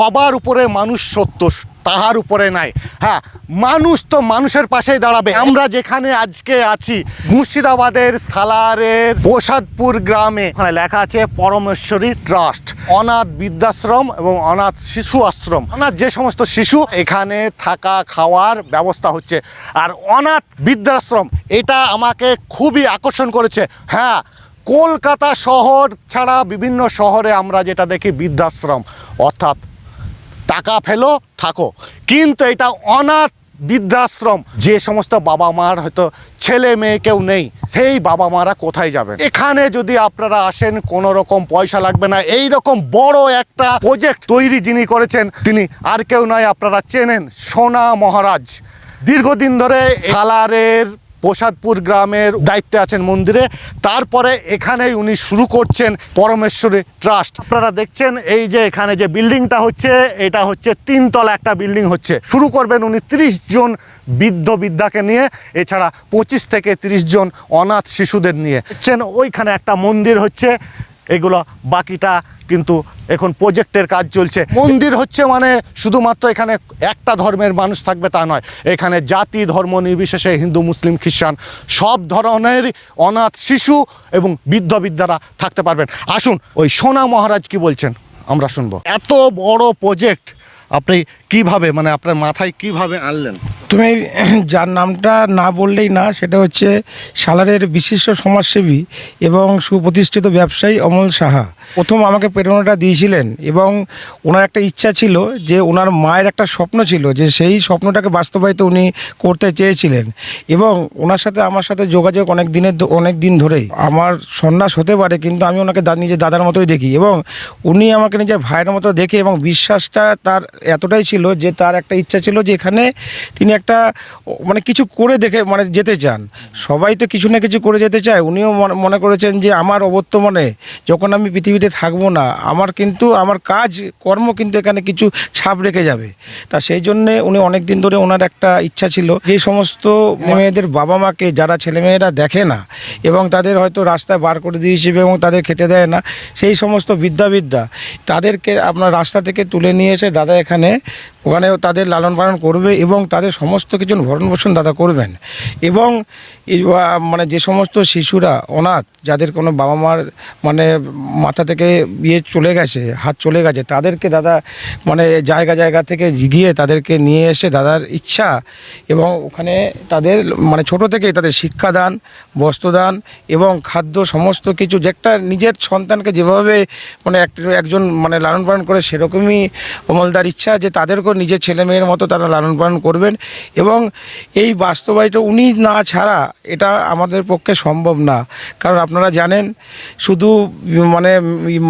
সবার উপরে মানুষ সত্য তাহার উপরে নাই। হ্যাঁ মানুষ তো মানুষের পাশেই দাঁড়াবে। আমরা যেখানে আজকে আছি, মুর্শিদাবাদের সালারের প্রসাদপুর গ্রামে, ওখানে লেখা আছে পরমেশ্বরী ট্রাস্ট, অনাথ বৃদ্ধাশ্রম এবং অনাথ শিশু আশ্রম। অনাথ যে সমস্ত শিশু, এখানে থাকা খাওয়ার ব্যবস্থা হচ্ছে। আর অনাথ বৃদ্ধাশ্রম, এটা আমাকে খুবই আকর্ষণ করেছে। হ্যাঁ কলকাতা শহর ছাড়া বিভিন্ন শহরে আমরা যেটা দেখি বৃদ্ধাশ্রম। অর্থাৎ টাকা ফেলো, থাকো। কিন্তু এটা অনাথ বৃদ্ধাশ্রম। যে সমস্ত বাবা মার হয়তো ছেলে মেয়ে কেউ নেই, সেই বাবা মারা কোথায় যাবেন? এখানে যদি আপনারা আসেন, কোনো রকম পয়সা লাগবে না। এই রকম বড় একটা প্রজেক্ট তৈরি যিনি করেছেন, তিনি আর কেউ নয়, আপনারা চেনেন সোনা মহারাজ। দীর্ঘদিন ধরে সালারের প্রসাদপুর গ্রামের দায়িত্বে আছেন মন্দিরে। তারপরে এখানেই উনি শুরু করছেন পরমেশ্বরী ট্রাস্ট। আপনারা দেখছেন এই যে এখানে যে বিল্ডিংটা হচ্ছে, এটা হচ্ছে তিনতলা একটা বিল্ডিং হচ্ছে। শুরু করবেন উনি তিরিশ জন বৃদ্ধ বিদ্যাকে নিয়ে, এছাড়া পঁচিশ থেকে তিরিশ জন অনাথ শিশুদের নিয়ে। দেখছেন ওইখানে একটা মন্দির হচ্ছে, এগুলো বাকিটা কিন্তু এখন প্রজেক্টের কাজ চলছে। মন্দির হচ্ছে মানে শুধুমাত্র এখানে একটা ধর্মের মানুষ থাকবে তা নয়, এখানে জাতি, ধর্ম নির্বিশেষে হিন্দু, মুসলিম, খ্রিস্টান সব ধরনের অনাথ শিশু এবং বৃদ্ধ বিদ্যারা থাকতে পারবেন। আসুন ওই সোনা মহারাজ কি বলছেন, আমরা শুনব। এত বড় প্রজেক্ট আপনি কীভাবে মানে আপনার মাথায় কীভাবে আনলেন? তুমি যার নামটা না বললেই না, সেটা হচ্ছে সালারের বিশিষ্ট সমাজসেবী এবং সুপ্রতিষ্ঠিত ব্যবসায়ী অমল সাহা। প্রথম আমাকে প্রেরণাটা দিয়েছিলেন এবং ওনার একটা ইচ্ছা ছিল যে ওনার মায়ের একটা স্বপ্ন ছিল যে সেই স্বপ্নটাকে বাস্তবায়িত উনি করতে চেয়েছিলেন এবং ওনার সাথে আমার সাথে যোগাযোগ অনেক দিনের অনেক দিন ধরেই। আমার সন্ন্যাস হতে পারে, কিন্তু আমি ওনাকে নিজের দাদার মতোই দেখি এবং উনি আমাকে নিজের ভাইয়ের মতো দেখে এবং বিশ্বাসটা তার এতটাই ছিল যে তার একটা ইচ্ছা ছিল যে এখানে তিনি একটা মানে কিছু করে দেখে মানে যেতে চান। সবাই তো কিছু না কিছু করে যেতে চায়। উনিও মনে- করেছেন যে আমার অবর্তমানে যখন আমি পৃথিবীতে থাকব না, আমার কিন্তু, আমার কাজ, কর্ম কিন্তু এখানে কিছু ছাপ রেখে যাবে। তা সেই জন্যে উনি অনেক দিন ধরে ওনার একটা ইচ্ছা ছিল যে সমস্ত মেয়েদের বাবা মাকে, যারা ছেলেমেয়েরা দেখে না এবং তাদের হয়তো রাস্তায় বার করে দিয়েছে এবং তাদের খেতে দেয় না, সেই সমস্ত বিদ্যা বিদ্যা তাদেরকে আপনার রাস্তা থেকে তুলে নিয়ে এসে দাদা এখানে, ওখানেও তাদের লালন পালন করবে এবং তাদের সমস্ত কিছু ভরণ পোষণ দাদা করবেন। এবং মানে যে সমস্ত শিশুরা, অনাথ, যাদের কোনো বাবা মার মানে মাথা থেকে ইয়ে চলে গেছে, হাত চলে গেছে, তাদেরকে দাদা মানে জায়গা জায়গা থেকে গিয়ে তাদেরকে নিয়ে এসে দাদার ইচ্ছা এবং ওখানে তাদের মানে ছোট থেকেই তাদের শিক্ষাদান, বস্ত্রদান এবং খাদ্য সমস্ত কিছু যে একটা নিজের সন্তানকে যেভাবে মানে এক- একজন মানে লালন পালন করে সেরকমই অমলদার ইচ্ছা যে তাদেরকেও নিজের ছেলে মেয়ের মতো তারা লালন পালন করবেন এবং এই বাস্তবায়িত উনি না ছাড়া এটা আমাদের পক্ষে সম্ভব না। কারণ আপনারা জানেন, শুধু মানে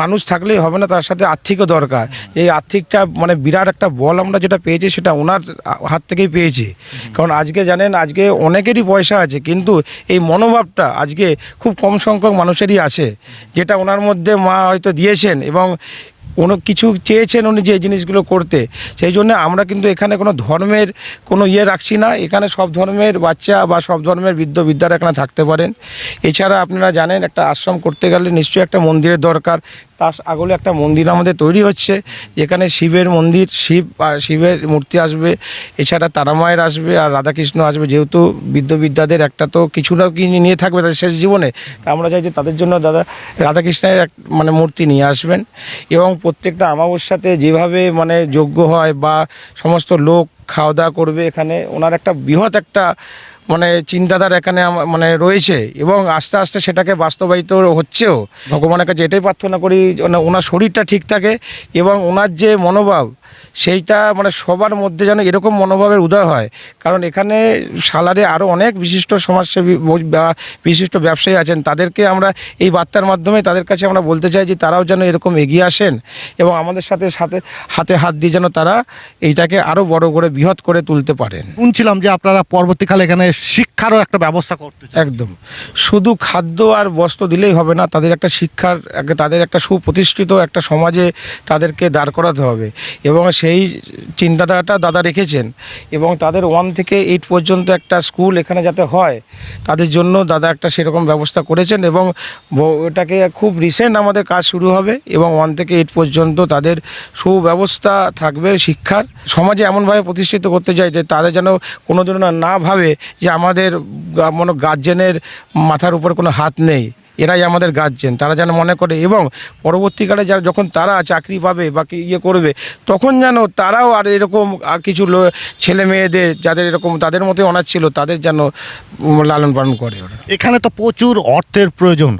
মানুষ থাকলেই হবে না, তার সাথে আর্থিকও দরকার। এই আর্থিকটা মানে বিরাট একটা বল আমরা যেটা পেয়েছি, সেটা ওনার হাত থেকেই পেয়েছি। কারণ আজকে জানেন, আজকে অনেকেরই পয়সা আছে, কিন্তু এই মনোভাবটা আজকে খুব কম সংখ্যক মানুষেরই আছে, যেটা ওনার মধ্যে মা হয়তো দিয়েছেন এবং কোনো কিছু চেয়েছেন উনি যে জিনিসগুলো করতে। সেই জন্য আমরা কিন্তু এখানে কোনো ধর্মের কোনো ইয়ে রাখছি না। এখানে সব ধর্মের বাচ্চা বা সব ধর্মের বৃদ্ধ বিদ্যারা এখানে থাকতে পারেন। এছাড়া আপনারা জানেন একটা আশ্রম করতে গেলে নিশ্চয়ই একটা মন্দিরের দরকার। তার আগলে একটা মন্দির আমাদের তৈরি হচ্ছে। যেখানে শিবের মন্দির, শিব শিবের মূর্তি আসবে, এছাড়া তারামায়ের আসবে আর রাধাকৃষ্ণ আসবে। যেহেতু বৃদ্ধ বিদ্যাদের একটা তো কিছু না কিছু নিয়ে থাকবে তাদের শেষ জীবনে আমরা চাই যে তাদের জন্য দাদা রাধাকৃষ্ণের এক মানে মূর্তি নিয়ে আসবেন। এবং প্রত্যেকটা আমাবস্যাতে যেভাবে মানে যোগ্য হয় বা সমস্ত লোক খাওয়া দাওয়া করবে এখানে। ওনার একটা বৃহৎ একটা মানে চিন্তাধারা এখানে মানে রয়েছে এবং আস্তে আস্তে সেটাকে বাস্তবায়িত হচ্ছেও। ভগবানের কাছে এটাই প্রার্থনা করি ওনার শরীরটা ঠিক থাকে এবং ওনার যে মনোভাব সেইটা মানে সবার মধ্যে যেন এরকম মনোভাবের উদয় হয়। কারণ এখানে সালারে আরও অনেক বিশিষ্ট সমাজসেবী ব- বিশিষ্ট ব্যবসায়ী আছেন তাদেরকে আমরা এই বার্তার মাধ্যমে তাদের কাছে আমরা বলতে চাই যে তারাও যেন এরকম এগিয়ে আসেন এবং আমাদের সাথে সাথে হাতে হাত দিয়ে যেন তারা এইটাকে আরও বড় করে বৃহৎ করে তুলতে পারেন। শুনছিলাম যে আপনারা পরবর্তীকালে এখানে শিক্ষারও একটা ব্যবস্থা করতে একদম। শুধু খাদ্য আর বস্ত্র দিলেই হবে না তাদের একটা শিক্ষার তাদের একটা সুপ্রতিষ্ঠিত একটা সমাজে তাদেরকে দাঁড় করাতে হবে। এবং সেই চিন্তাধারাটা দাদা রেখেছেন এবং তাদের ওয়ান থেকে এইট পর্যন্ত একটা স্কুল এখানে যাতে হয়, তাদের জন্য দাদা একটা সেরকম ব্যবস্থা করেছেন এবং ওটাকে খুব রিসেন্ট আমাদের কাজ শুরু হবে এবং ওয়ান থেকে এইট পর্যন্ত তাদের সুব্যবস্থা থাকবে শিক্ষার। সমাজে এমনভাবে প্রতিষ্ঠিত করতে চাই যে তাদের যেন কোনো না ভাবে যে আমাদের মনে গার্জেনের মাথার উপর কোনো হাত নেই। এরাই আমাদের গার্জেন তারা যেন মনে করে এবং পরবর্তীকালে যারা যখন তারা চাকরি পাবে বা ইয়ে করবে, তখন যেন তারাও আর এরকম আর কিছু ছেলে মেয়েদের যাদের এরকম তাদের মতো অনার ছিল, তাদের যেন লালন পালন করে ওরা। এখানে তো প্রচুর অর্থের প্রয়োজন।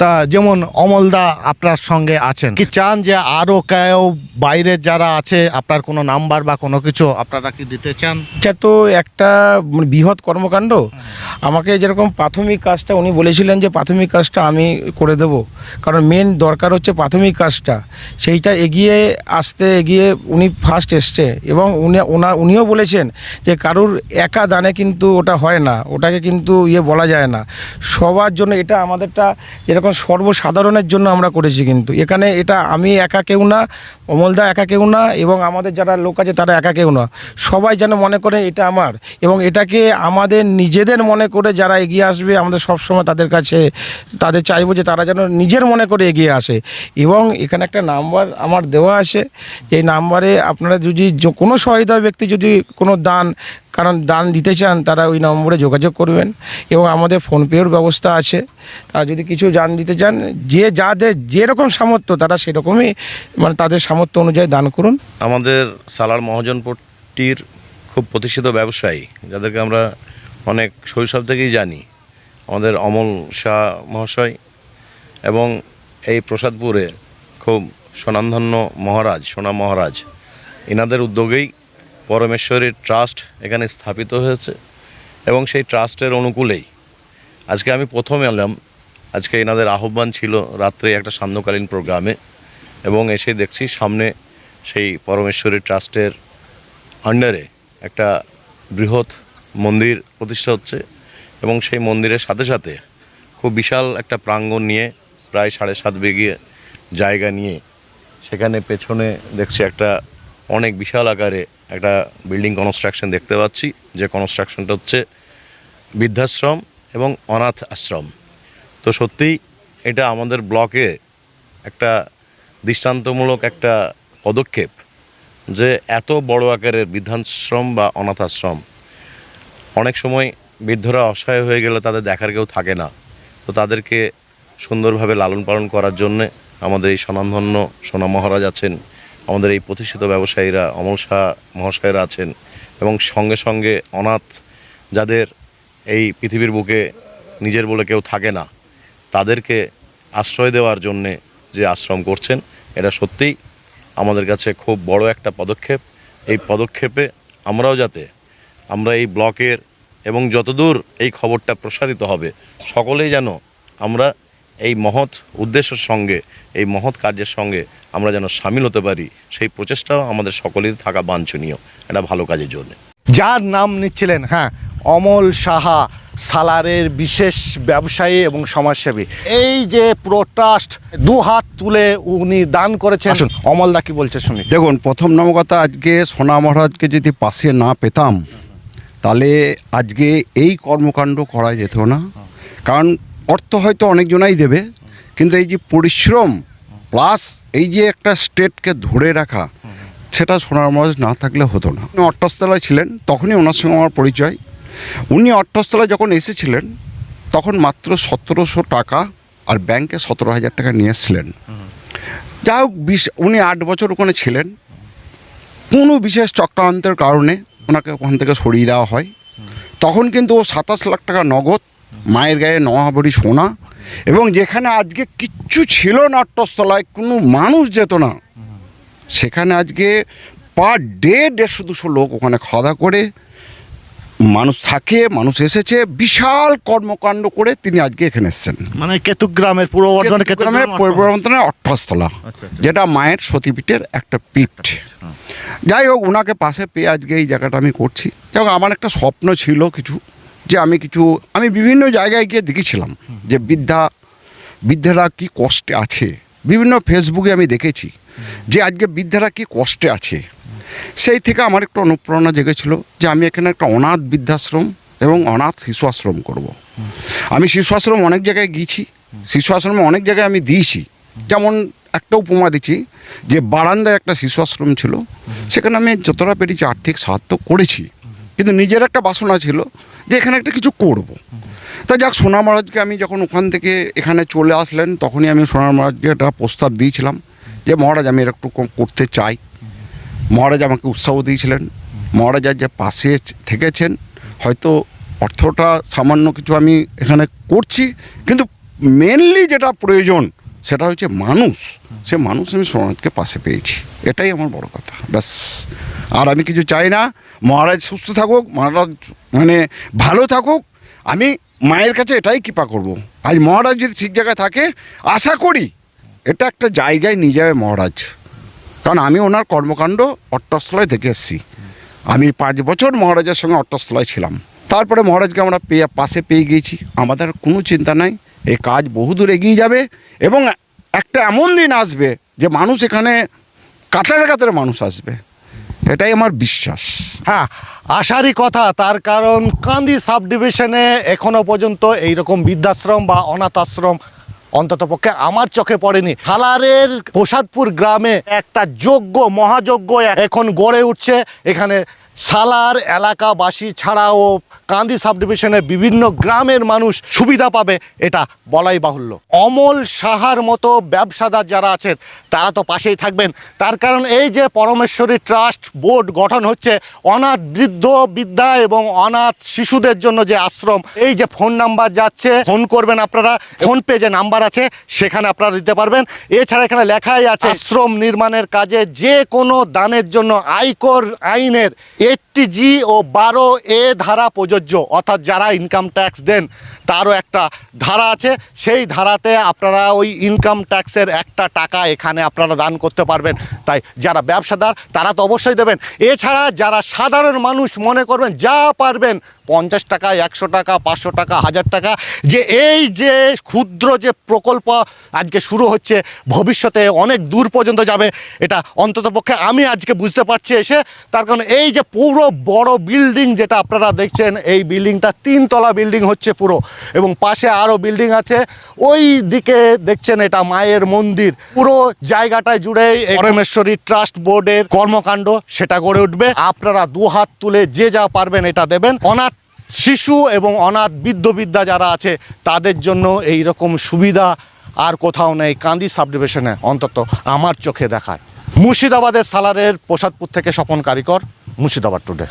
তা যেমন অমলদা আপনার সঙ্গে আছেন। কি চান যে আরও কেউ বাইরের যারা আছে আপনার কোনো নাম্বার বা কোনো কিছু আপনারা কি দিতে চান? এটা তো একটা মানে বৃহৎ কর্মকাণ্ড। আমাকে যেরকম প্রাথমিক কাজটা উনি বলেছিলেন যে প্রাথমিক কাজটা আমি করে দেব। কারণ মেন দরকার হচ্ছে প্রাথমিক কাজটা। সেইটা এগিয়ে আসতে এগিয়ে উনি ফার্স্ট এসছে এবং উনি ওনা উনিও বলেছেন যে কারুর একা দানে কিন্তু ওটা হয় না। ওটাকে কিন্তু ইয়ে বলা যায় না। সবার জন্য এটা আমাদেরটা যেরকম সর্বসাধারণের জন্য আমরা করেছি কিন্তু। এখানে এটা আমি একা কেউ না, অমলদা একা কেউ না, এবং আমাদের যারা লোক আছে তারা একা কেউ না। সবাই যেন মনে করে এটা আমার, এবং এটাকে আমাদের নিজেদের মনে করে যারা এগিয়ে আসবে, আমাদের সবসময় তাদের কাছে তাদের চাইব যে তারা যেন নিজের মনে করে এগিয়ে আসে। এবং এখানে একটা নাম্বার আমার দেওয়া আছে, যে নাম্বারে আপনারা যদি কোনো সহায়তা ব্যক্তি যদি কোনো দান কারণ দান দিতে চান, তারা ওই নম্বরে যোগাযোগ করবেন এবং আমাদের ফোনপের ব্যবস্থা আছে। তারা যদি কিছু দান দিতে চান, যে যাদের যেরকম সামর্থ্য, তারা সেরকমই মানে তাদের সামর্থ্য অনুযায়ী দান করুন। আমাদের সালার মহাজনপট্টির খুব প্রতিষ্ঠিত ব্যবসায়ী, যাদেরকে আমরা অনেক শৈশব থেকেই জানি, আমাদের অমল শাহ মহাশয় এবং এই প্রসাদপুরে খুব স্বনামধন্য মহারাজ, সোনা মহারাজ এনাদের উদ্যোগেই পরমেশ্বরীর ট্রাস্ট এখানে স্থাপিত হয়েছে এবং সেই ট্রাস্টের অনুকূলেই। আজকে আমি প্রথম এলাম, আজকে এনাদের আহ্বান ছিল রাত্রে একটা সান্ধ্যকালীন প্রোগ্রামে এবং এসে দেখছি সামনে সেই পরমেশ্বরী ট্রাস্টের আন্ডারে একটা বৃহৎ মন্দির প্রতিষ্ঠা হচ্ছে এবং সেই মন্দিরের সাথে সাথে খুব বিশাল একটা প্রাঙ্গণ নিয়ে প্রায় সাড়ে সাত বিঘে জায়গা নিয়ে সেখানে পেছনে দেখছি একটা অনেক বিশাল আকারে একটা বিল্ডিং কনস্ট্রাকশন দেখতে পাচ্ছি, যে কনস্ট্রাকশনটা হচ্ছে বৃদ্ধাশ্রম এবং অনাথ আশ্রম। তো সত্যিই এটা আমাদের ব্লকে একটা দৃষ্টান্তমূলক একটা পদক্ষেপ, যে এত বড় আকারের বৃদ্ধাশ্রম বা অনাথ আশ্রম, অনেক সময় বৃদ্ধরা অসহায় হয়ে গেলে তাদের দেখার কেউ থাকে না। তো তাদেরকে সুন্দরভাবে লালন পালন করার জন্যে আমাদের এই স্বনামধন্য সোনা মহারাজ আছেন আমাদের এই প্রতিষ্ঠিত ব্যবসায়ীরা, অমল শাহ মহাশয়রা আছেন এবং সঙ্গে সঙ্গে অনাথ যাদের এই পৃথিবীর বুকে নিজের বলে কেউ থাকে না, তাদেরকে আশ্রয় দেওয়ার জন্যে যে আশ্রম করছেন, এটা সত্যিই আমাদের কাছে খুব বড় একটা পদক্ষেপ। এই পদক্ষেপে আমরাও যাতে আমরা এই ব্লকের এবং যতদূর এই খবরটা প্রসারিত হবে, সকলেই যেন আমরা এই মহৎ উদ্দেশ্যের সঙ্গে এই মহৎ কার্যের সঙ্গে আমরা যেন সামিল হতে পারি সেই প্রচেষ্টাও আমাদের সকলের থাকা বাঞ্ছনীয়। এটা ভালো কাজের জন্য। যার নাম নিচ্ছিলেন হ্যাঁ অমল সাহা সালারের বিশেষ ব্যবসায়ী এবং সমাজসেবী। এই যে পুরো ট্রাস্ট দু হাত তুলে উনি দান করেছেন আসুন। অমলদা কি বলছে শুনি। দেখুন প্রথম নম্বর কথা আজকে সোনা মহারাজকে যদি পাশে না পেতাম তাহলে আজকে এই কর্মকাণ্ড করা যেত না। কারণ অর্থ হয়তো অনেকজনাই দেবে, কিন্তু এই যে পরিশ্রম প্লাস এই যে একটা স্টেটকে ধরে রাখা, সেটা সোনার মহারাজ না থাকলে হতো না। উনি অট্টস্থলায় ছিলেন, তখনই ওনার সঙ্গে আমার পরিচয়। উনি অট্টস্থলায় যখন এসেছিলেন, তখন মাত্র সতেরোশো টাকা আর ব্যাংকে সতেরো হাজার টাকা নিয়ে এসেছিলেন। যা হোক, বিশ, উনি আট বছর ওখানে ছিলেন। কোনো বিশেষ চক্রান্তের কারণে ওনাকে ওখান থেকে সরিয়ে দেওয়া হয়। তখন কিন্তু ও সাতাশ লাখ টাকা নগদ মায়ের গায়ে নহাবড়ি সোনা এবং যেখানে আজকে কিচ্ছু ছিল না অট্টস্থলায় কোনো মানুষ যেত না। সেখানে আজকে পার ডে দেড়শো দুশো লোক ওখানে খাওয়া দাওয়া করে মানুষ থাকে মানুষ এসেছে বিশাল কর্মকাণ্ড করে তিনি আজকে এখানে এসেছেন। মানে কেতুক গ্রামের পূর্ব বর্ধমানের কেতুগ্রাম অট্টস্থলা। আচ্ছা, আচ্ছা। যেটা মায়ের সতীপীঠের একটা পীঠ। যাই হোক ওনাকে পাশে পেয়ে আজকে এই জায়গাটা আমি করছি। এবং আমার একটা স্বপ্ন ছিল কিছু। যে আমি কিছু, আমি বিভিন্ন জায়গায় গিয়ে দেখেছিলাম যে বৃদ্ধা, বৃদ্ধেরা কি কষ্টে আছে। বিভিন্ন ফেসবুকে আমি দেখেছি যে আজকে বৃদ্ধারা কি কষ্টে আছে। সেই থেকে আমার একটু অনুপ্রেরণা জেগেছিল যে আমি এখানে একটা অনাথ বৃদ্ধাশ্রম এবং অনাথ শিশু আশ্রম করব। আমি শিশু আশ্রম অনেক জায়গায় গিয়েছি শিশু আশ্রমে অনেক জায়গায় আমি দিয়েছি। যেমন একটা উপমা দিচ্ছি যে বারান্দায় একটা শিশু আশ্রম ছিল, সেখানে আমি যতটা পেরেছি আর্থিক সাহায্য করেছি। কিন্তু নিজের একটা বাসনা ছিল যে এখানে একটা কিছু করব। তা যাক, সোনা মহারাজকে আমি যখন ওখান থেকে এখানে চলে আসলেন, তখনই আমি সোনা মহারাজকে একটা প্রস্তাব দিয়েছিলাম যে, মহারাজ, আমি এরকম করতে চাই। মহারাজ আমাকে উৎসাহ দিয়েছিলেন। মহারাজ আজ যে পাশে থেকেছেন, হয়তো অর্থটা সামান্য কিছু আমি এখানে করছি, কিন্তু মেনলি যেটা প্রয়োজন, সেটা হচ্ছে মানুষ। সে মানুষ আমি সোনাথকে পাশে পেয়েছি। এটাই আমার বড় কথা। ব্যাস। আর আমি কিছু চাই না। মহারাজ সুস্থ থাকুক, মহারাজ মানে ভালো থাকুক। আমি মায়ের কাছে এটাই কৃপা করব। আজ মহারাজ যদি ঠিক জায়গায় থাকে, আশা করি এটা একটা জায়গায় নিয়ে যাবে মহারাজ। কারণ আমি ওনার কর্মকাণ্ড অট্টস্থলায় দেখে এসেছি। আমি পাঁচ বছর মহারাজের সঙ্গে অট্টস্থলায় ছিলাম। তারপরে মহারাজকে আমরা পেয়ে, পাশে পেয়ে গিয়েছি। আমাদের কোনো চিন্তা নাই। এই কাজ বহুদূর এগিয়ে যাবে এবং একটা এমন দিন আসবে যে মানুষ এখানে কাতারে কাতারে মানুষ আসবে। এটাই আমার বিশ্বাস। হ্যাঁ আশারই কথা, তার কারণ কান্দি সাব ডিভিশনে এখনও পর্যন্ত এইরকম বৃদ্ধাশ্রম বা অনাথ আশ্রম অন্তত পক্ষে আমার চোখে পড়েনি। হালারের প্রসাদপুর গ্রামে একটা যোগ্য, মহাযোগ্য এখন গড়ে উঠছে। এখানে সালার এলাকাবাসী ছাড়াও কান্দি সাব ডিভিশনের বিভিন্ন গ্রামের মানুষ সুবিধা পাবে, এটা বলাই বাহুল্য। অমল সাহার মতো ব্যবসাদার যারা আছেন, তারা তো পাশেই থাকবেন। তার কারণ এই যে পরমেশ্বরী ট্রাস্ট বোর্ড গঠন হচ্ছে, অনাথ বৃদ্ধ বিদ্যা এবং অনাথ শিশুদের জন্য যে আশ্রম, এই যে ফোন নাম্বার যাচ্ছে, ফোন করবেন আপনারা, ফোন পে যে নাম্বার আছে, সেখানে আপনারা দিতে পারবেন। এছাড়া এখানে লেখাই আছে, আশ্রম নির্মাণের কাজে যে কোনো দানের জন্য আয়কর আইনের এইটটি জি ও বারো এ ধারা প্রযোজ্য অর্থাৎ যারা ইনকাম ট্যাক্স দেন তারও একটা ধারা আছে। সেই ধারাতে আপনারা ওই ইনকাম ট্যাক্সের একটা টাকা এখানে আপনারা দান করতে পারবেন। তাই যারা ব্যবসাদার, তারা তো অবশ্যই দেবেন। এছাড়া যারা সাধারণ মানুষ মনে করবেন, যা পারবেন, পঞ্চাশ টাকা, একশো টাকা, পাঁচশো টাকা, হাজার টাকা, যে এই যে ক্ষুদ্র যে প্রকল্প আজকে শুরু হচ্ছে, ভবিষ্যতে অনেক দূর পর্যন্ত যাবে, এটা অন্ততপক্ষে আমি আজকে বুঝতে পারছি এসে, তার কারণ এই যে পুরো বড় বিল্ডিং যেটা আপনারা দেখছেন, এই বিল্ডিংটা তিনতলা বিল্ডিং হচ্ছে পুরো। এবং পাশে আরও বিল্ডিং আছে। ওই দিকে দেখছেন এটা মায়ের মন্দির। পুরো জায়গাটায় জুড়ে এই পরমেশ্বরী ট্রাস্ট বোর্ডের কর্মকাণ্ড, সেটা গড়ে উঠবে। আপনারা দু হাত তুলে যে যা পারবেন এটা দেবেন। অনাথ শিশু এবং অনাথ বৃদ্ধ বিদ্যা যারা আছে, তাদের জন্য এই রকম সুবিধা আর কোথাও নেই। কান্দি সাব ডিভিশনে অন্তত আমার চোখে দেখায়। মুর্শিদাবাদের সালারের প্রসাদপুর থেকে স্বপন কারিকর, মুর্শিদাবাদ টুডে।